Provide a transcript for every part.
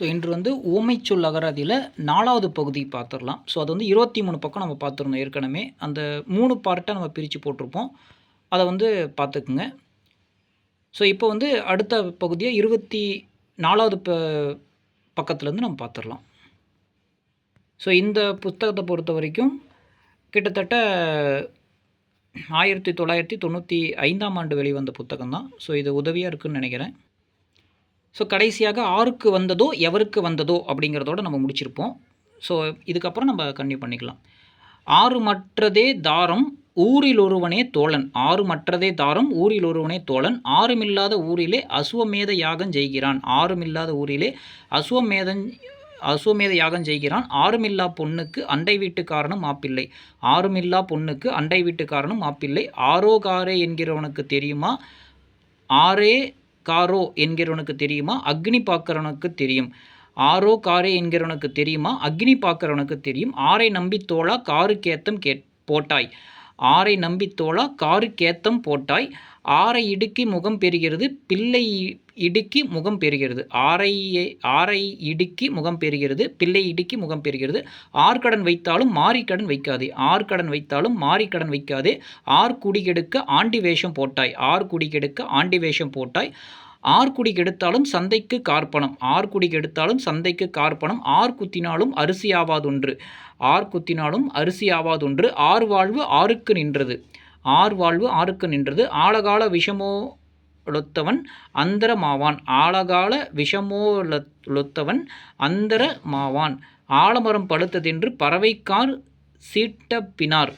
So இன்று வந்து ஓமைச்சொல் அகராதியில் நாலாவது பகுதி பார்த்துடலாம் ஸோ அது வந்து இருபத்தி மூணு பக்கம் நம்ம பார்த்துருந்தோம் ஏற்கனவே. அந்த மூணு பார்ட்டை நம்ம பிரித்து போட்டிருப்போம். அதை வந்து பார்த்துக்குங்க ஸோ இப்போ வந்து அடுத்த பகுதியாக இருபத்தி நாலாவது ப பக்கத்துலேருந்து நம்ம பார்த்துடலாம் ஸோ இந்த புத்தகத்தை பொறுத்த வரைக்கும் கிட்டத்தட்ட ஆயிரத்தி தொள்ளாயிரத்தி தொண்ணூற்றி ஐந்தாம் ஆண்டு வெளிவந்த புத்தகம் தான் ஸோ இது உதவியாக இருக்குதுன்னு நினைக்கிறேன். ஸோ கடைசியாக ஆருக்கு வந்ததோ எவருக்கு வந்ததோ அப்படிங்கிறதோட நம்ம முடிச்சிருப்போம். ஸோ இதுக்கப்புறம் நம்ம கன்டினியூ பண்ணிக்கலாம். ஆறு மற்றதே தாரம் ஊரில் ஒருவனே தோழன். ஆறு மற்றதே தாரம் ஊரில் ஒருவனே தோழன். ஆறுமில்லாத ஊரிலே அசுவமேத யாகம் செய்கிறான். ஆறுமில்லாத ஊரிலே அசுவமேதன் அசுவமேத யாகம் செய்கிறான். ஆறுமில்லா பொண்ணுக்கு அண்டை வீட்டுக்காரனும் மாப்பிள்ளை. ஆறுமில்லா பொண்ணுக்கு அண்டை வீட்டுக்காரனும் மாப்பிள்ளை. ஆரோகாரே என்கிறவனுக்கு தெரியுமா? ஆரே காரோ என்கிறவனுக்கு தெரியுமா? அக்னி பார்க்குறவனுக்கு தெரியும். ஆரோ காரே என்கிறவனுக்கு தெரியுமா? அக்னி பார்க்குறவனுக்கு தெரியும். ஆரை நம்பி தோழா காரு கேத்தம் கே போட்டாய். ஆரை நம்பி தோழா காரு கேத்தம் போட்டாய். ஆரை இடுக்கி முகம் பெறுகிறது பிள்ளை இடுக்கி முகம் பெறுகிறது. ஆரை ஆரை இடுக்கி முகம் பெறுகிறது பிள்ளை இடுக்கி முகம் பெறுகிறது. ஆர்கடன் வைத்தாலும் மாறிக்கடன் வைக்காதே. ஆர்கடன் வைத்தாலும் மாறிக்கடன் வைக்காதே. ஆர் குடிகெடுக்க ஆண்டி வேஷம் போட்டாய். ஆர் குடிகெடுக்க ஆண்டி வேஷம் போட்டாய். ஆர்குடி கெடுத்தாலும் சந்தைக்கு கார்ப்பணம். ஆர்குடி கெடுத்தாலும் சந்தைக்கு கார்ப்பணம். ஆர் குத்தினாலும் அரிசி ஆவாதொன்று. ஆர் குத்தினாலும் அரிசி ஆவாதொன்று. ஆர் வாழ்வு ஆருக்கு நின்றது. ஆர் வாழ்வு ஆருக்கு நின்றது. ஆழகால விஷமோ லொத்தவன் அந்தர மாவான் ஆழகால விஷமோ லொத்தவன் அந்தர மாவான் ஆலமரம் பழுத்ததென்று பறவைக்கார் சீட்டப்பினார்.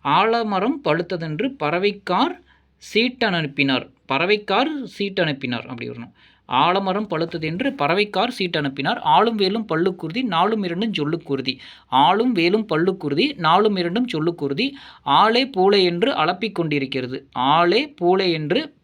ஆலமரம் பழுத்ததென்று பறவைக்கார் சீட்டனுப்பினார். பறவைக்கார் சீட்டனுப்பினார். அப்படி வரணும். ஆலமரம் பழுத்தது என்று பறவைக்கார் சீட்டு அனுப்பினார் ஆளும் வேலும் பல்லுக்குருதி நாளும் இரண்டும் சொல்லுக்குருதி ஆளும் வேலும் பல்லுக்குருதி நாளும் இரண்டும் சொல்லுக்குருதி ஆளே பூளை என்று அலப்பிக் கொண்டிருக்கிறது. ஆளே பூளை என்று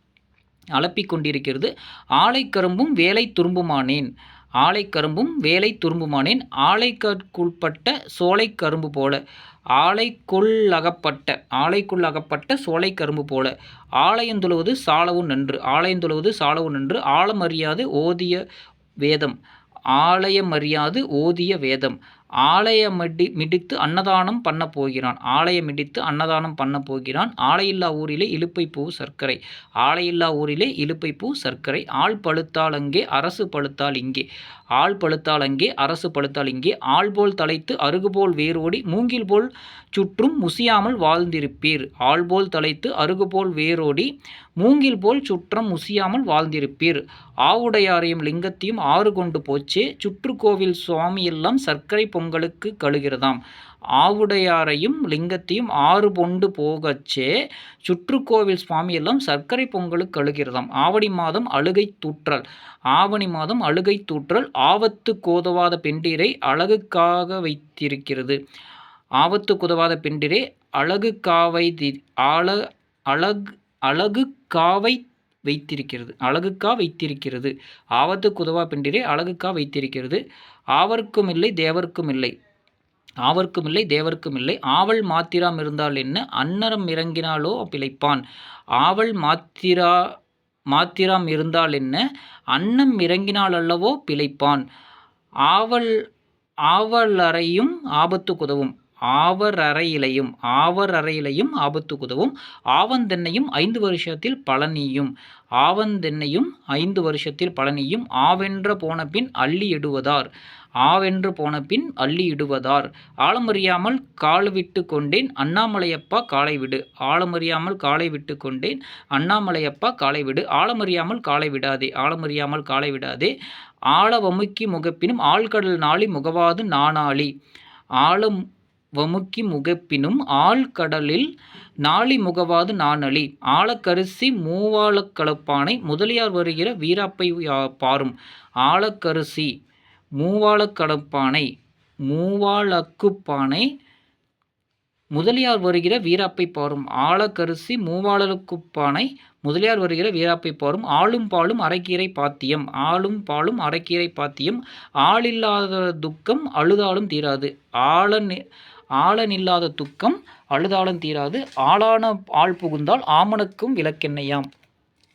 அலப்பிக் கொண்டிருக்கிறது. ஆலை கரும்பும் வேலை துரும்புமானேன். ஆலை கரும்பும் வேலை துரும்புமானேன். ஆலைக்குட்பட்ட சோலை கரும்பு போல. ஆலைக்குள்ளகப்பட்ட ஆலைக்குள்ளகப்பட்ட சோலை கரும்பு போல. ஆலயந்துழுவது சாலவும் நன்று ஆலயந்துழுவது சாலவும் நன்று ஆழமறியாது ஓதிய வேதம். ஆலயமறியாது ஓதிய வேதம். ஆலயம் மிடி மிடித்து அன்னதானம் பண்ண போகிறான். ஆலயமிடித்து அன்னதானம் பண்ண போகிறான். ஆலையில்லா ஊரிலே இழுப்பை பூ சர்க்கரை. ஆலையில்லா ஊரிலே இழுப்பை பூ சர்க்கரை. ஆள் பழுத்தால் அங்கே அரசு பழுத்தால் இங்கே. ஆள் பழுத்தால் அங்கே அரசு பழுத்தால் இங்கே. ஆள் போல் தலைத்து அருகுபோல் வேரோடி மூங்கில் போல் சுற்றும் முசியாமல் வாழ்ந்திருப்பீர். ஆள் போல் தலைத்து அருகுபோல் வேரோடி மூங்கில் போல் சுற்றம் முசியாமல் வாழ்ந்திருப்பீர். ஆவுடையாரையும் லிங்கத்தையும் ஆறு கொண்டு போச்சே. சுற்றுக்கோவில் சுவாமியெல்லாம் சர்க்கரை பொங்கலுக்கு கழுகிறதாம். ஆவுடையாரையும் லிங்கத்தையும் ஆறு பொண்டு போகச்சே சுற்றுக்கோவில் சுவாமியெல்லாம் சர்க்கரை பொங்கலுக்கு கழுகிறதாம். ஆவணி மாதம் அழுகை தூற்றல். ஆவணி மாதம் அழுகை தூற்றல் ஆவத்து கோதவாத பெண்டீரை அழகுக்காக வைத்திருக்கிறது. ஆபத்து குதவாத பெண்டிரே அழகு காவை ஆழ அழகு அழகு காவை வைத்திருக்கிறது. அழகுக்கா வைத்திருக்கிறது. ஆபத்து குதவா பெண்டிரே அழகுக்கா வைத்திருக்கிறது. ஆவர்க்கும் இல்லை தேவர்க்கும் இல்லை ஆவர்க்கும் இல்லை தேவர்க்கும் இல்லை ஆவல் மாத்திராம் இருந்தால் என்ன? அன்னரம் இறங்கினாலோ பிழைப்பான். ஆவல் மாத்திரா மாத்திராம் இருந்தால் என்ன? அன்னம் இறங்கினால் அல்லவோ பிழைப்பான். ஆவல் ஆவலறையும் ஆபத்து குதவும். ஆவர் அறையிலையும் ஆவர் அறையிலையும் ஆபத்து குதவும் ஆவந்தென்னையும் ஐந்து வருஷத்தில் பழனியும். ஆவந்தென்னையும் ஐந்து வருஷத்தில் பழனியும். ஆவென்ற போன பின் அள்ளி இடுவதார். ஆவென்று போன பின் அள்ளி இடுவதார். ஆழமறியாமல் கால் விட்டு கொண்டேன் அண்ணாமலையப்பா காலை விடு. ஆழமறியாமல் காலை விட்டு கொண்டேன் அண்ணாமலையப்பா காலை விடு. ஆழமறியாமல் காலை விடாதே ஆழமறியாமல் காலை விடாதே. ஆழ வமுக்கி முகப்பினும் ஆழ்கடல் நாளி முகவாது நாணாளி. ஆழம் வமுக்கி முகப்பினும் ஆழ்கடலில் நாளி முகவாது நாணலி ஆழக்கரிசி மூவாளக்கலப்பானை முதலியார் வருகிற வீராப்பை பாரும். ஆழக்கரிசி மூவாளக்கலப்பானை மூவாளக்குப்பானை முதலியார் வருகிற வீராப்பை பாரும். ஆழக்கரிசி மூவாளக்குப்பானை முதலியார் வருகிற வீராப்பை பாரும். ஆளும் பாலும் அரைக்கீரை பாத்தியம். ஆளும் பாலும் அரைக்கீரை பாத்தியம். ஆளில்லாத துக்கம் அழுதாலும் தீராது. ஆழ ஆளனில்லாத துக்கம் அழுதாலும் தீராது. ஆளான ஆள் புகுந்தால் ஆமனுக்கும் விளக்கெண்ணையாம்.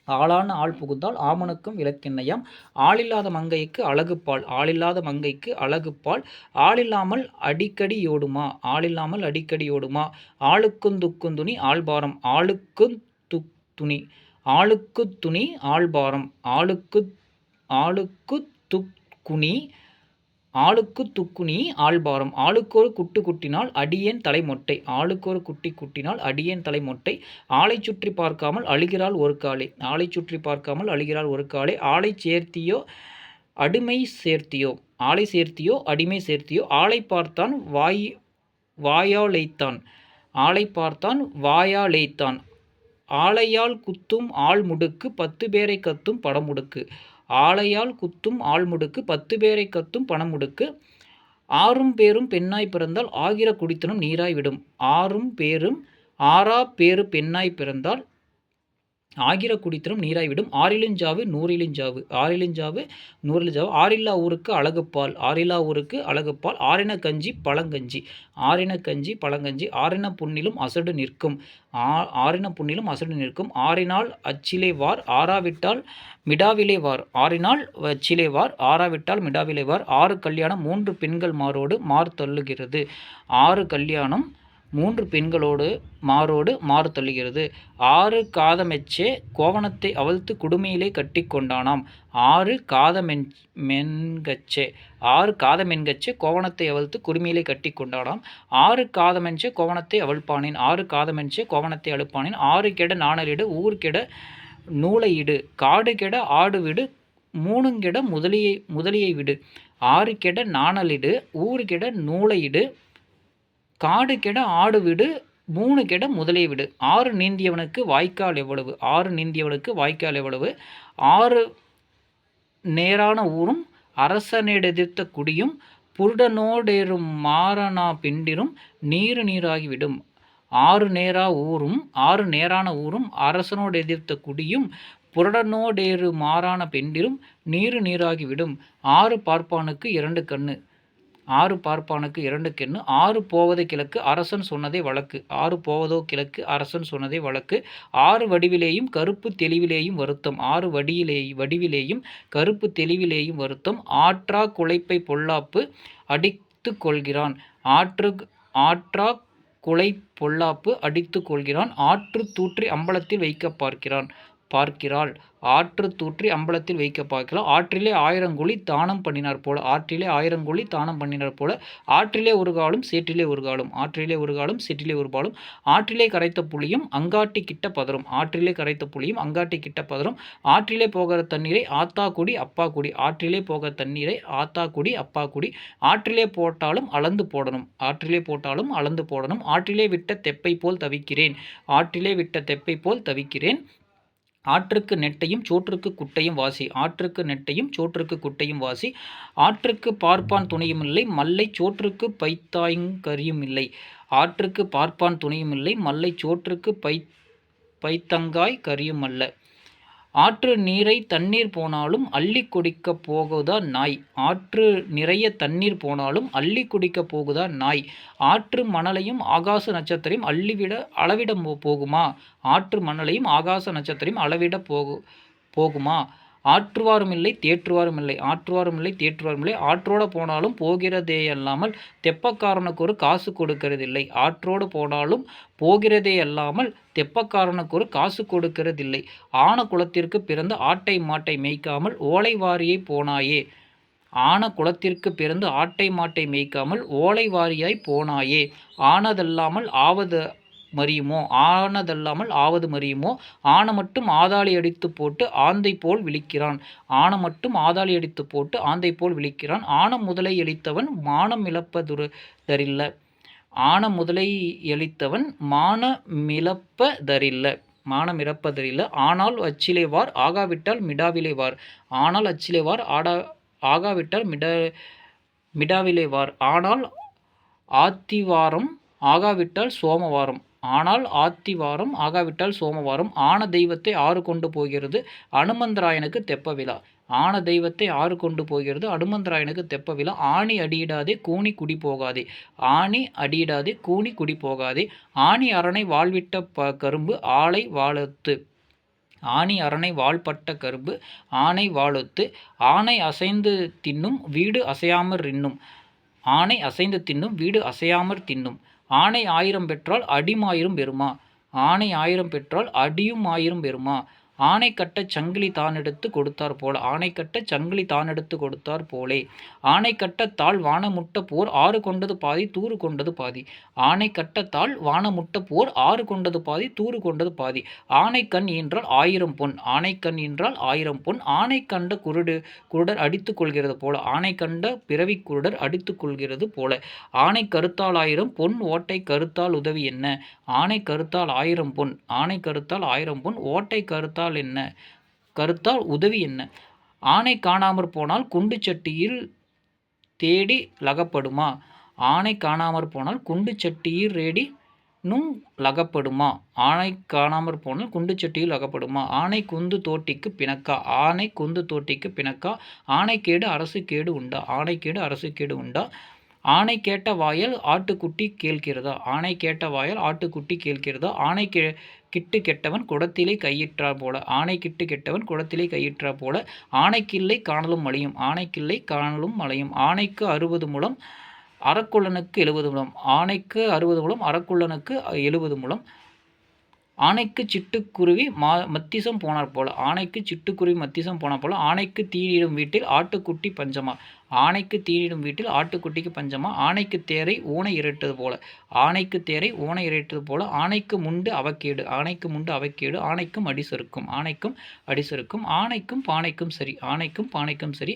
ஆளான ஆள் புகுந்தால் ஆமணக்கும் விளக்கெண்ணையாம். ஆளில்லாத மங்கைக்கு அழகுப்பால் ஆளில்லாத மங்கைக்கு அழகுப்பால். ஆளில்லாமல் அடிக்கடி ஓடுமா ஆளில்லாமல் அடிக்கடி ஓடுமா ஆளுக்கும் துக்கும் துணி ஆள்பாரம். ஆளுக்கும் துக் துணி ஆளுக்குத் துணி ஆள்பாரம். ஆளுக்கு ஆளுக்கு துக்குணி ஆளுக்கு துக்குணி ஆள்பாரம். ஆளுக்கொரு குட்டு குட்டினால் அடியேன் தலை மொட்டை ஆளுக்கொரு குட்டி குட்டினால் அடியேன் தலை மொட்டை சுற்றி பார்க்காமல் அழுகிறாள் ஒரு காலே ஆளை சுற்றி பார்க்காமல் அழுகிறாள் ஒரு காலே ஆளை சேர்த்தியோ அடிமை சேர்த்தியோ? ஆளை சேர்த்தியோ அடிமை சேர்த்தியோ? ஆளை பார்த்தான் வாய் வாயாலேய்த்தான் ஆளை பார்த்தான் வாயாலேய்த்தான் ஆளையால் குத்தும் ஆள் முடுக்கு பத்து பேரை கத்தும் படமுடுக்கு. ஆளையால் குத்தும் ஆள் முடுக்கு பத்து பேரை கத்தும் பணமுடுக்கு ஆறும் பேரும் பெண்ணாய் பிறந்தால் ஆகிற குடித்தனம் நீராய் விடும். ஆறும் பேரும் ஆறா பேறு பெண்ணாய் பிறந்தால் ஆகிர குடித்தனம் நீராய்விடும். விடும் ஆறிலுஞ்சாவு நூறிலுஞ்சாவு. ஆறிலுஞ்சாவு ஆறில்லா ஊருக்கு அழகுப்பால். ஆறில்லா ஊருக்கு அழகுப்பால். ஆறின கஞ்சி பழங்கஞ்சி. ஆறின கஞ்சி பழங்கஞ்சி. ஆறின புண்ணிலும் அசடு நிற்கும். ஆ ஆறின புண்ணிலும் அசடு நிற்கும். ஆறினால் அச்சிலே வார் ஆறாவிட்டால் மிடாவிலே வார் ஆறினால் அச்சிலே வார் ஆறாவிட்டால் மிடாவிலே வார் ஆறு கல்யாணம் மூன்று பெண்கள் மாரோடு மார் தள்ளுகிறது ஆறு கல்யாணம் மூன்று பெண்களோடு மாரோடு மாறு தள்ளுகிறது. ஆறு காதமெச்சே கோவணத்தை அவிழ்த்து குடுமையிலே கட்டி கொண்டானாம். ஆறு காதமென் மென்கச்சே ஆறு காதமென்கச்சே கோவணத்தை அவிழ்த்து குடுமையிலே கட்டி கொண்டானாம். ஆறு காதமென்றே கோவணத்தை அவிழ்ப்பானேன் ஆறு காதமென்றே கோவணத்தை அழுப்பானேன். ஆறு கெட நாணலிடு ஊர் கெட நூலையிடு காடு கெட ஆடு விடு மூணுங்கெட முதலியை முதலியை விடு. ஆறு கெட நாணலிடு ஊர் கெட நூலையிடு காடு கெட ஆடு விடு மூணு கெட முதலியை விடு. ஆறு நீந்தியவனுக்கு வாய்க்கால் எவ்வளவு? ஆறு நீந்தியவனுக்கு வாய்க்கால் எவ்வளவு? ஆறு நேரான ஊரும் அரசனெடுத்த குடியும் புருடனோடேறும் மாறனா பிண்டிரும் நீரு நீராகிவிடும் ஆறு நேரா ஊரும் ஆறு நேரான ஊரும் அரசனோடு எதிர்த்த குடியும் புரடனோடேறு மாறான பெண்டிரும் நீரு நீராகிவிடும் ஆறு பார்ப்பானுக்கு இரண்டு கண்ணு. ஆறு பார்ப்பானுக்கு இரண்டு கெண்ணு ஆறு போவது கிழக்கு அரசன் சொன்னதே வழக்கு. ஆறு போவதோ கிழக்கு அரசன் சொன்னதே வழக்கு. ஆறு வடிவிலேயும் கருப்பு தெளிவிலேயும் வருத்தம். ஆறு வடியிலே வடிவிலேயும் கருப்பு தெளிவிலேயும் வருத்தம். ஆற்றா குலைப்பை பொல்லாப்பு அடித்து கொள்கிறான். ஆற்று ஆற்றா குலை பொல்லாப்பு அடித்து கொள்கிறான். ஆற்று தூற்றி அம்பலத்தில் வைக்க பார்க்கிறான். பார்க்கிறாள். ஆற்று தூற்றி அம்பலத்தில் வைக்க பார்க்கலாம் ஆற்றிலே ஆயிரங்குழி தானம் பண்ணினார் போல. ஆற்றிலே ஆயிரங்குழி தானம் பண்ணினார் போல. ஆற்றிலே ஒரு காலும் சேற்றிலே ஒரு காலும். ஆற்றிலே ஒரு காலும் சேற்றிலே ஒரு பாலும். ஆற்றிலே கரைத்த புளியும் அங்காட்டி கிட்ட பதறும் ஆற்றிலே கரைத்த புளியும் அங்காட்டி கிட்ட பதறும் ஆற்றிலே போகிற தண்ணீரை ஆத்தா குடி அப்பா குடி. ஆற்றிலே போகிற தண்ணீரை ஆத்தா குடி அப்பா குடி. ஆற்றிலே போட்டாலும் அளந்து போடணும். ஆற்றிலே போட்டாலும் அளந்து போடணும். ஆற்றிலே விட்ட தெப்பை போல் தவிக்கிறேன். ஆற்றிலே விட்ட தெப்பை போல் தவிக்கிறேன். ஆற்றுக்கு நெட்டையும் சோற்றுக்கு குட்டையும் வாசி. ஆற்றுக்கு நெட்டையும் சோற்றுக்கு குட்டையும் வாசி. ஆற்றுக்கு பார்ப்பான் துணையும் இல்லை மல்லை சோற்றுக்கு பைத்தாயுங் கரியும் இல்லை ஆற்றுக்கு பார்ப்பான் துணையும் இல்லை மல்லை சோற்றுக்கு பை பைத்தங்காய் கரியும் அல்ல ஆற்று நீரை தண்ணீர் போனாலும் அள்ளி குடிக்க போகுதா நாய்? ஆற்று நிறைய தண்ணீர் போனாலும் அள்ளி குடிக்க போகுதா நாய்? ஆற்று மணலையும் ஆகாச நட்சத்திரம் அள்ளிவிட அளவிட போகுமா? ஆற்று மணலையும் ஆகாச நட்சத்திரம் அளவிட போகு போகுமா? ஆற்றுவாரும் இல்லை தேற்றுவாரும் இல்லை ஆற்றுவாரும் இல்லை தேற்றுவாரும் இல்லை ஆற்றோட போனாலும் போகிறதே அல்லாமல் தெப்பக்காரனுக்கு ஒரு காசு கொடுக்கறதில்லை. ஆற்றோடு போனாலும் போகிறதே அல்லாமல் தெப்பக்காரனுக்கு ஒரு காசு கொடுக்கறதில்லை. ஆன குளத்திற்கு பிறந்து ஆட்டை மாட்டை மேய்க்காமல் ஓலை வாரியை போனாயே. ஆன குளத்திற்கு பிறந்து ஆட்டை மாட்டை மேய்க்காமல் ஓலை வாரியாய் போனாயே. ஆனதல்லாமல் ஆவது மறியுமோ ஆனதல்லாமல் ஆவது மறியுமோ ஆன மட்டும் ஆதாளி அடித்து போட்டு ஆந்தை போல் விழிக்கிறான். ஆன மட்டும் ஆதாளி அடித்து போட்டு ஆந்தை போல் விழிக்கிறான். ஆன முதலை எளித்தவன் மானம் இழப்பதுதரில்ல ஆன முதலை எளித்தவன் மான மானம் இறப்பதரில்ல ஆனால் அச்சிலே வார் ஆகாவிட்டால் மிடாவிலே வார். ஆனால் அச்சிலே வார் ஆடா ஆகாவிட்டால் மிட மிடாவிலே வார். ஆனால் ஆத்திவாரம் ஆகாவிட்டால் சோமவாரம். ஆனால் ஆத்திவாரம் ஆகாவிட்டால் சோமவாரம். ஆன தெய்வத்தை ஆறு கொண்டு போகிறது அனுமந்தராயனுக்கு தெப்ப விழா. ஆன தெய்வத்தை ஆறு கொண்டு போகிறது அனுமந்தராயனுக்கு தெப்ப விழா. ஆணி அடியிடாதே கூனி குடி போகாதே. ஆணி அடியிடாதே கூனி குடி போகாதே. ஆணி அரணை வாழ்விட்ட ப கரும்பு ஆலை வாழத்து. ஆனி அரணை வாழ்பட்ட கரும்பு ஆனை வாழத்து. ஆணை அசைந்து தின்னும் வீடு அசையாமற் றின்னும். ஆணை அசைந்து தின்னும் வீடு அசையாமற் தின்னும். ஆனை ஆயிரம் பெற்றால் அடிமாயிரம் பெறுமா? ஆனை ஆயிரம் பெற்றால் அடியும் ஆயிரம் பெறுமா? ஆணை கட்ட சங்கிலி தானெடுத்து கொடுத்தாற் போல. ஆணை கட்ட சங்கிலி தானெடுத்து கொடுத்தாற் போலே. ஆணை கட்டத்தால் வானமுட்ட போர் ஆறு கொண்டது பாதி தூறு கொண்டது பாதி. ஆணை கட்டத்தால் வானமுட்ட போர் ஆறு கொண்டது பாதி தூறு கொண்டது பாதி. ஆணை கண் என்றால் ஆயிரம் பொன். ஆணை கண் என்றால் ஆயிரம் பொன். ஆணை கண்ட குருடு குருடர் அடித்துக் கொள்கிறது போல. ஆணை கண்ட பிறவிக் குருடர் அடித்துக் கொள்கிறது போல. ஆணை கருத்தால் ஆயிரம் பொன். ஓட்டை கருத்தால் உதவி என்ன? ஆணை கருத்தால் ஆயிரம் பொன். ஆணை கருத்தால் ஆயிரம் பொன். ஓட்டை கருத்தால் என்ன? கருத்தால் உதவி என்ன? ஆனை காணாமற் போனால் குண்டு சட்டியில் தேடி லகப்படுமா? ஆனை காணாமற் போனால் குண்டு சட்டியில் ரேடி நும் லகப்படுமா? ஆனை காணாமற் போனால் குண்டு சட்டியில் அகப்படுமா ஆனை குந்து தோட்டிக்கு பிணக்கா? ஆனை குந்து தோட்டிக்கு பிணக்கா? ஆனைக்கேடு அரசு கேடு உண்டா? ஆனைக்கேடு அரசு கேடு உண்டா? ஆனை கேட்ட வாயல் ஆட்டுக்குட்டி கேட்கிறதா ஆனை கேட்ட வாயல் ஆட்டுக்குட்டி கேட்கிறதா ஆனை கே கிட்டு கெட்டவன் குடத்திலே கையிற்றா போல. ஆணை கிட்டு கெட்டவன் குடத்திலே கையிற்றா போல. ஆணைக்கில்லை காணலும் மலையும் ஆணைக்கில்லை காணலும் மலையும். ஆனைக்கு அறுபது மூலம் அறக்குள்ளனுக்கு எழுபது மூலம் ஆனைக்கு அறுபது மூலம் அறக்குள்ளனுக்கு எழுபது மூலம் ஆனைக்கு சிட்டுக்குருவி மா மத்திசம் போனார் போல. ஆனைக்கு சிட்டுக்குருவி மத்திசம் போனார் போல. ஆனைக்கு தீயிடும் வீட்டில் ஆட்டுக்குட்டி பஞ்சமா ஆனைக்கு தீயிடும் வீட்டில் ஆட்டுக்குட்டிக்கு பஞ்சமா ஆனைக்கு தேரை ஊனை இரட்டது போல. ஆனைக்கு தேரை ஊனை இரட்டது போல. ஆனைக்கு முண்டு அவக்கேடு. ஆனைக்கு முண்டு அவக்கேடு. ஆனைக்கும் அடிசருக்கும் ஆனைக்கும் அடிசருக்கும் ஆனைக்கும் பானைக்கும் சரி. ஆனைக்கும் பானைக்கும் சரி.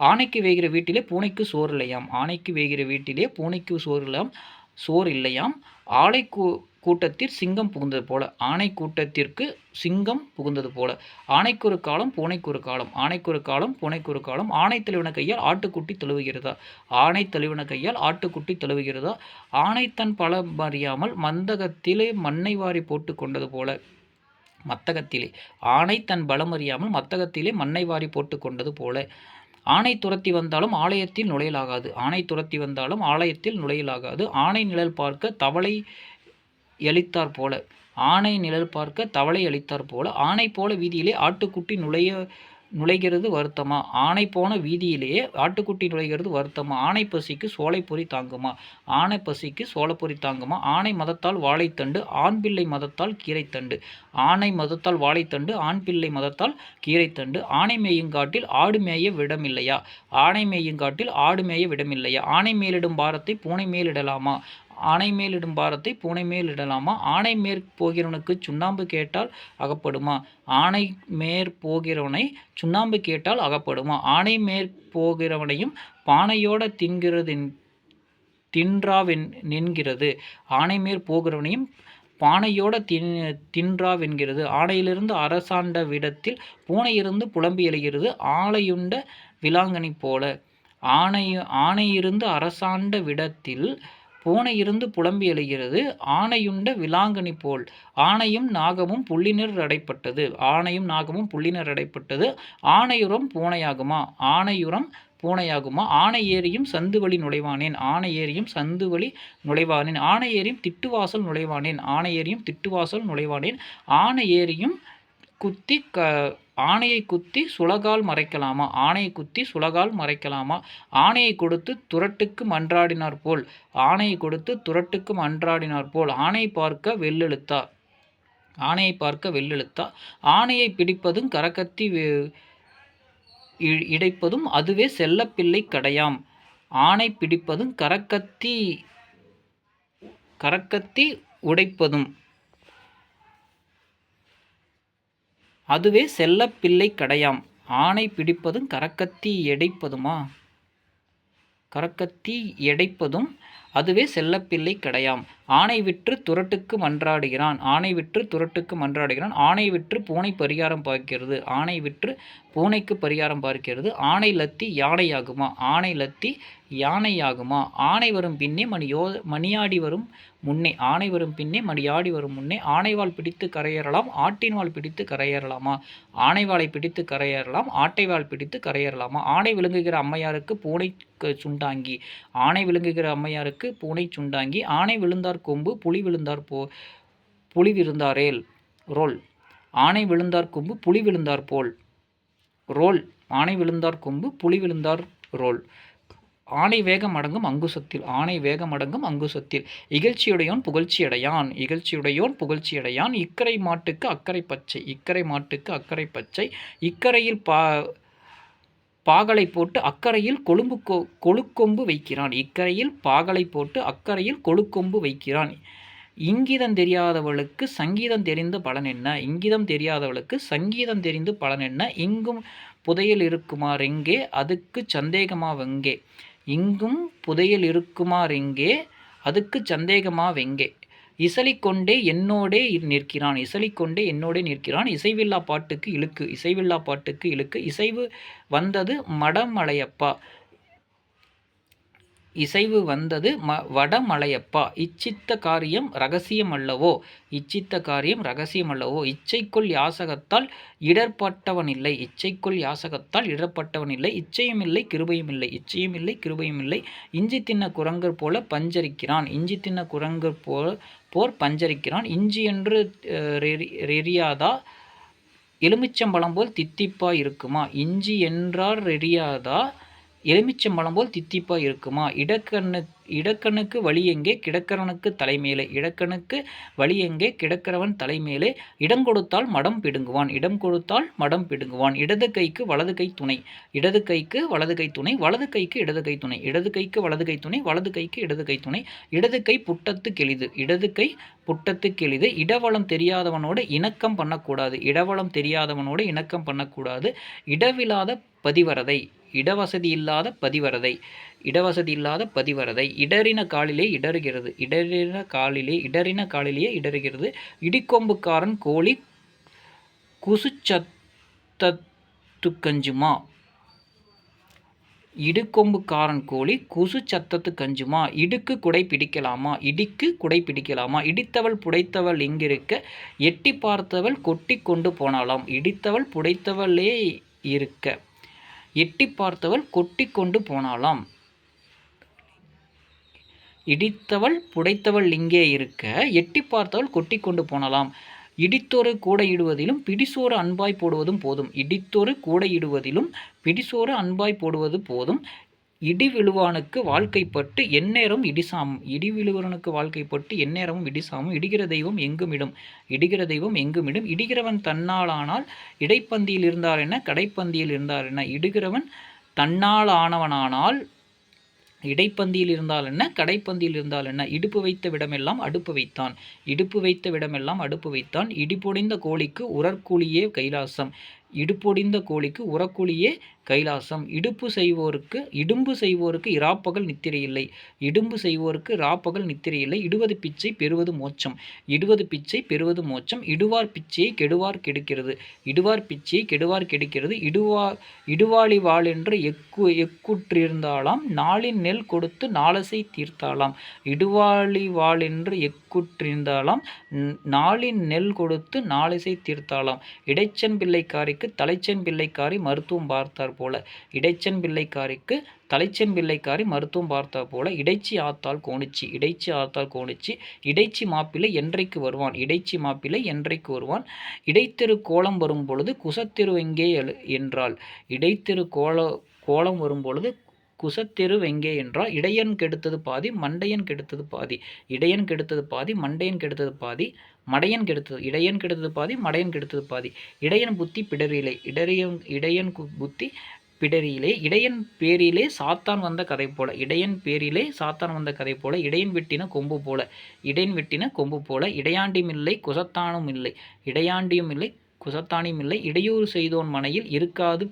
ஆனைக்கு வேகிற வீட்டிலே பூனைக்கு சோறு இல்லையாம். ஆனைக்கு வேகிற வீட்டிலே பூனைக்கு சோறு இல்லாம சோறு இல்லையாம். ஆலை கூட்டத்தில் சிங்கம் புகுந்தது போல ஆனை கூட்டத்திற்கு சிங்கம் புகுந்தது போல. ஆனைக்கு ஒரு காலம் பூனைக்கு ஒரு காலம் ஆனைக்கு ஒரு காலம் பூனைக்கு ஒரு காலம். ஆணை தெளிவன கையால் ஆட்டுக்குட்டி தழுவுகிறதா? ஆணை தெளிவன கையால் ஆட்டுக்குட்டி தழுவுகிறதா? ஆணை தன் பல அறியாமல் மந்தகத்திலே மண்ணை வாரி போட்டு கொண்டது போல மத்தகத்திலே. ஆணை தன் பலம் அறியாமல் மத்தகத்திலே மண்ணை வாரி போட்டு கொண்டது போல. ஆணை துரத்தி வந்தாலும் ஆலயத்தில் நுழையலாகாது. ஆணை துரத்தி வந்தாலும் ஆலயத்தில் நுழையலாகாது. ஆணை நிழல் பார்க்க தவளை எளித்தாற் போல. ஆணை நிழல் பார்க்க தவளை அளித்தாற் போல. ஆணை போல வீதியிலே ஆட்டுக்குட்டி நுழைய நுழைகிறது வருத்தமா? ஆணை போன வீதியிலேயே ஆட்டுக்குட்டி நுழைகிறது வருத்தமா? ஆணை பசிக்கு சோலைப்பொறி தாங்குமா? ஆணை பசிக்கு சோளப்பொறி தாங்குமா? ஆணை மதத்தால் வாழைத்தண்டு ஆண் பிள்ளை மதத்தால் கீரைத்தண்டு ஆணை மதத்தால் வாழைத்தண்டு ஆண் பிள்ளை மதத்தால் கீரைத்தண்டு ஆணை மேயுங்காட்டில் ஆடு மேய விடமில்லையா? ஆணை மேயுங்காட்டில் ஆடு மேய விடமில்லையா? ஆணை மேலிடும் பாரத்தை பூனை மேலிடலாமா? ஆனை மேலிடும் பாரத்தை பூனை மேல் இடலாமா ஆனை மேற் போகிறவனுக்கு சுண்ணாம்பு கேட்டால் அகப்படுமா? ஆனை மேற் போகிறவனை சுண்ணாம்பு கேட்டால் அகப்படுமா? ஆனை மேற் போகிறவனையும் பானையோட தின்கிறது தின்றாவென் நின்கிறது. ஆனை மேற் போகிறவனையும் பானையோட தின் தின்றாவென்கிறது ஆணையிலிருந்து அரசாண்ட விடத்தில் பூனையிருந்து புலம்பி எழுகிறது. ஆலையுண்ட விலாங்கனி போல. ஆணை ஆணையிருந்து அரசாண்ட விடத்தில் பூனை இருந்து புலம்பி எழுகிறது. ஆனையுண்ட விலாங்கனி போல். ஆனையும் நாகமும் புள்ளினர் அடைப்பட்டது. ஆனையும் நாகமும் புள்ளினர் அடைப்பட்டது. ஆனையுரம் பூனையாகுமா? ஆனையுரம் பூனையாகுமா? ஆனை ஏரியும் சந்து வழி நுழைவானேன். ஆனை ஏரியும் சந்து வழி நுழைவானேன். ஆனை ஏரியும் திட்டுவாசல் நுழைவானேன். ஆனை ஏரியும் திட்டுவாசல் நுழைவானேன். ஆனை ஏரியும் குத்தி க ஆணையை குத்தி சுலகால் மறைக்கலாமா? ஆணையை குத்தி சுலகால் மறைக்கலாமா? ஆணையை கொடுத்து துரட்டுக்கு மன்றாடினார் போல். ஆணையை கொடுத்து துரட்டுக்கு மன்றாடினார் போல். ஆணை பார்க்க வெள்ளெழுத்தா? ஆணையை பார்க்க வெள்ளெழுத்தா? ஆணையை பிடிப்பதும் கரக்கத்தி இடைப்பதும் அதுவே செல்லப்பிள்ளை கடையாம். ஆணை பிடிப்பதும் கரக்கத்தி கரக்கத்தி உடைப்பதும். அதுவே செல்லப்பிள்ளை கடையாம். ஆணை பிடிப்பதும் கரக்கத்தி எடைப்பதுமா? கரக்கத்தி எடைப்பதும் அதுவே செல்லப்பிள்ளை கடையாம். ஆணை விற்று துரட்டுக்கு மன்றாடுகிறான். ஆணை விற்று துரட்டுக்கு மன்றாடுகிறான். ஆணை விற்று பூனை பரிகாரம் பார்க்கிறது. ஆணை விற்று பூனைக்கு பரிகாரம் பார்க்கிறது. ஆணை லத்தி யானையாகுமா? ஆணை லத்தி யானையாகுமா? ஆணை வரும் பின்னே மணியோ மணியாடி வரும் முன்னே. ஆணை வரும் பின்னே மணியாடி வரும் முன்னே. ஆணைவால் பிடித்து கரையேறலாம். ஆட்டின் வால் பிடித்து கரையேறலாமா? ஆணைவாளை பிடித்து கரையேறலாம். ஆட்டைவால் பிடித்து கரையேறலாமா? ஆணை விழுங்குகிற அம்மையாருக்கு பூனை சுண்டாங்கி. ஆணை விழுங்குகிற அம்மையாருக்கு பூனை சுண்டாங்கி. ஆணை விழுந்தார் கொம்பு புலி விழுந்தார் போ புலி விழுந்தாரேல் ரோல். ஆனை விழுந்தார் கொம்பு புலி விழுந்தார் போல் ரோல். ஆனை விழுந்தார் கொம்பு புலி விழுந்தார் ரோல். ஆனை வேகம் அடங்கும் அங்குசத்தில் ஆனை வேகம் அடங்கும் அங்குசத்தில். இகழ்ச்சியுடையோன் புகழ்ச்சியடையான் இகழ்ச்சியுடையோன் புகழ்ச்சியடையான் இக்கரை மாட்டுக்கு அக்கறை பச்சை இக்கரை மாட்டுக்கு அக்கறை பச்சை இக்கரையில் பா பாகலை போட்டு அக்கறையில் கொழும்பு கொ கொழுக்கொம்பு வைக்கிறான். இக்கரையில் பாகலை போட்டு அக்கறையில் கொழுக்கொம்பு வைக்கிறான். இங்கிதம் தெரியாதவளுக்கு சங்கீதம் தெரிந்த பலன் என்ன? இங்கிதம் தெரியாதவளுக்கு சங்கீதம் தெரிந்து பலன் என்ன? இங்கும் புதையல் இருக்குமாறெங்கே அதுக்கு சந்தேகமாவெங்கே இங்கும் புதையல் இருக்குமாறெங்கே அதுக்கு சந்தேகமாவெங்கே இசலிக்கொண்டே என்னோடே நிற்கிறான். இசலிக்கொண்டே என்னோடே நிற்கிறான். இசைவில்லா பாட்டுக்கு இழுக்கு. இசைவில்லா பாட்டுக்கு இழுக்கு. இசைவு வந்தது மடமலையப்பா. இசைவு வந்தது ம வடமலையப்பா. இச்சித்த காரியம் ரகசியம் அல்லவோ இச்சித்த காரியம் ரகசியம் அல்லவோ இச்சைக்குள் யாசகத்தால் இடர்பட்டவனில்லை. இச்சைக்குள் யாசகத்தால் இடர்பட்டவனில்லை. இச்சையும் இல்லை கிருபையும் இல்லை இச்சையும் இல்லை கிருபையும் இல்லை இஞ்சி தின்ன குரங்கர் போல பஞ்சரிக்கிறான். இஞ்சி தின்ன குரங்கர் போல் போர் பஞ்சரிக்கிறான். இஞ்சி என்று ரெரியாதா எலுமிச்சம்பழம் போல் தித்திப்பா இருக்குமா? இஞ்சி என்றார் ரெரியாதா எலுமிச்சம்பழம் போல் தித்திப்பா இருக்குமா? இடக்கண்ணு இடக்கணுக்கு வழி எங்கே? கிடக்கிறவனுக்கு தலைமேலே. இடக்கணுக்கு வழி எங்கே? கிடக்கிறவன் தலைமேலே. இடம் கொடுத்தால் மடம் பிடுங்குவான். இடம் கொடுத்தால் மடம் பிடுங்குவான். இடது கைக்கு வலது கை துணை. இடது கைக்கு வலது கை துணை. வலது கைக்கு இடது கை துணை. இடது கைக்கு வலது கை துணை. வலது கைக்கு இடது கை துணை. இடது கை புட்டத்து கெளிது. இடது கை புட்டத்து கெளிது. இடவளம் தெரியாதவனோடு இணக்கம் பண்ணக்கூடாது. இடவளம் தெரியாதவனோடு இணக்கம் பண்ணக்கூடாது. இடவில்லாத பதிவரதை. இடவசதி இல்லாத பதிவரதை. இடவசதி இல்லாத பதிவரதை. இடறின காலிலே இடறுகிறது. இடறின காலிலே இடறின காலிலேயே இடறுகிறது. இடிக்கொம்புக்காரன் கோழி குசுச்சத்துக்கஞ்சுமா இடுக்கொம்புக்காரன் கோழி குசு சத்தத்து கஞ்சுமா இடுக்கு குடை பிடிக்கலாமா? இடிக்கு குடை பிடிக்கலாமா? இடித்தவள் புடைத்தவள் இங்கிருக்க எட்டி பார்த்தவள் கொட்டி கொண்டு போனாலாம் இடித்தவள் புடைத்தவளே இருக்க. எட்டி பார்த்தவள் கொட்டி கொண்டு போனாலாம் இடித்தவள் புடைத்தவள் இங்கே இருக்க எட்டி பார்த்தவள் கொட்டி கொண்டு போனலாம் இடித்தொரு கூடையிடுவதிலும் பிடிசோறு அன்பாய் போடுவதும் போதும். இடித்தொரு கூடையிடுவதிலும் பிடிசோறு அன்பாய் போடுவது போதும். இடி விழுவானுக்கு வாழ்க்கைப்பட்டு எந்நேரம் இடிசாமும் இடி விழுவனுக்கு வாழ்க்கைப்பட்டு எந்நேரமும் இடிசாமும் இடிகிற தெய்வம் எங்குமிடும்? இடிகிற தெய்வம் எங்குமிடும்? இடிகிறவன் தன்னாலானால் இடைப்பந்தியில் இருந்தார் என்ன? கடைப்பந்தியில் இருந்தார் என்ன? இடுகிறவன் தன்னால் ஆனவனானால் இடைப்பந்தியில் இருந்தால் என்ன? கடைப்பந்தியில் இருந்தால் என்ன? இடுப்பு வைத்த விடமெல்லாம் அடுப்பு வைத்தான். இடுப்பு வைத்த விடமெல்லாம் அடுப்பு வைத்தான். இடிபொடிந்த கோழிக்கு உரற்கூலியே கைலாசம். இடுப்பொடிந்த கோழிக்கு உரக்குழியே கைலாசம். இடுப்பு செய்வோருக்கு இடும்பு செய்வோருக்கு இராப்பகல் நித்திரையில்லை இடும்பு செய்வோருக்கு இராப்பகல் நித்திரையில்லை இடுவது பிச்சை பெறுவது மோட்சம். இடுவது பிச்சை பெறுவது மோட்சம். இடுவார் பிச்சையை கெடுவார் கெடுக்கிறது. இடுவார் பிச்சையை கெடுவார் கெடுக்கிறது. இடுவா இடுவாளி வாழ் என்று எக்கு எக்குற்றிருந்தாலாம் நாளின் நெல் கொடுத்து நாளசை தீர்த்தாலாம் இடுவாளி வாழ் எக்குற்றிருந்தாலாம் நாளின் நெல் கொடுத்து நாளசை தீர்த்தாலாம் இடைச்சன் பிள்ளைக்காரிக்கு தலைச்சன் பிள்ளைக்காரி மருத்துவம் பார்த்தார் போல. இடைச்சன் பிள்ளைக்காரிக்கு தலைச்சன் பிள்ளைக்காரி மருத்துவம் பார்த்தா போல. இடைச்சி ஆத்தால் கோணிச்சி இடைச்சி ஆத்தால் கோணிச்சி இடைச்சி மாப்பிள்ளை என்றைக்கு வருவான்? இடைச்சி மாப்பிள்ளை என்றைக்கு வருவான்? இடைத்தெரு கோலம் வரும் பொழுது குசத்திரு எங்கே என்றால் இடைத்தெரு கோல கோலம் வரும் பொழுது குசத்தெரு வெங்கே என்றால் இடையன் கெடுத்தது பாதி மண்டையன் கெடுத்தது பாதி. இடையன் கெடுத்தது பாதி மண்டையன் கெடுத்தது பாதி. மடையன் கெடுத்தது. இடையன் கெடுத்தது பாதி மடையன் கெடுத்தது பாதி. இடையன் புத்தி பிடரிலை இடையன் இடையன் புத்தி பிடரியிலே இடையன் பேரிலே சாத்தான் வந்த கதை போல இடையன் பேரிலே சாத்தான் வந்த கதை போல இடையன் வெட்டின கொம்பு போல இடையன் வெட்டின கொம்பு போல இடையாண்டியும் இல்லை குசத்தானும் இல்லை இடையாண்டியும் இல்லை குசத்தானியும் இல்லை இடையூறு செய்தோன் மனையில் இருக்காது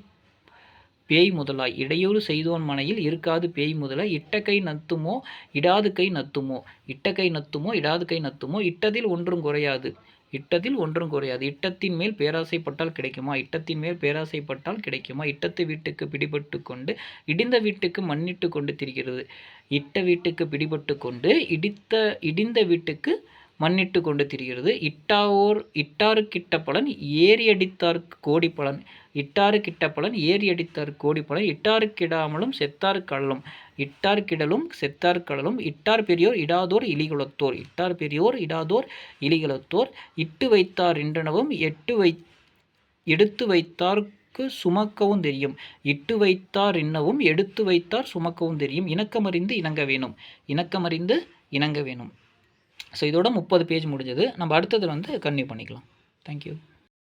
பேய் முதலாய் இடையூறு செய்தோன் மனையில் இருக்காது பேய் முதல? இட்டக்கை நத்துமோ? இடாது கை நத்துமோ? இட்டக்கை நத்துமோ? இடாது கை நத்துமோ? இட்டதில் ஒன்றும் குறையாது. இட்டத்தில் ஒன்றும் குறையாது. இட்டத்தின் மேல் பேராசைப்பட்டால் கிடைக்குமா? இட்டத்தின் மேல் பேராசைப்பட்டால் கிடைக்குமா? இட்டத்து வீட்டுக்கு பிடிபட்டு கொண்டு இடிந்த வீட்டுக்கு மண்ணிட்டு கொண்டு திரிகிறது. இட்ட வீட்டுக்கு பிடிபட்டு கொண்டு இடித்த இடிந்த வீட்டுக்கு மண்ணிட்டு கொண்டு திரிகிறது. இட்டாவோர் இட்டாருக்கிட்ட பலன் ஏறி அடித்தார்க்கு கோடி பலன். இட்டாறு கிட்ட பலன் ஏறி அடித்தார் கோடி பலன் இட்டாறு கிடாமலும் செத்தார் கள்ளலும் இட்டார் கிடலும் செத்தார் கடலும் இட்டார் பெரியோர் இடாதோர் இலிகுலத்தோர் இட்டார் பெரியோர் இடாதோர் இலிகுலத்தோர் இட்டு வைத்தார் என்றனவும் எட்டு வை எடுத்து வைத்தார்க்கு சுமக்கவும் தெரியும் இட்டு வைத்தார் இன்னவும் எடுத்து வைத்தார் சுமக்கவும் தெரியும் இணக்கமறிந்து இணங்க வேணும் இணக்கமறிந்து இணங்க வேணும். ஸோ இதோட முப்பது பேஜ் முடிஞ்சது. நம்ம அடுத்தது வந்து கன்டினியூ பண்ணிக்கலாம். தேங்க்யூ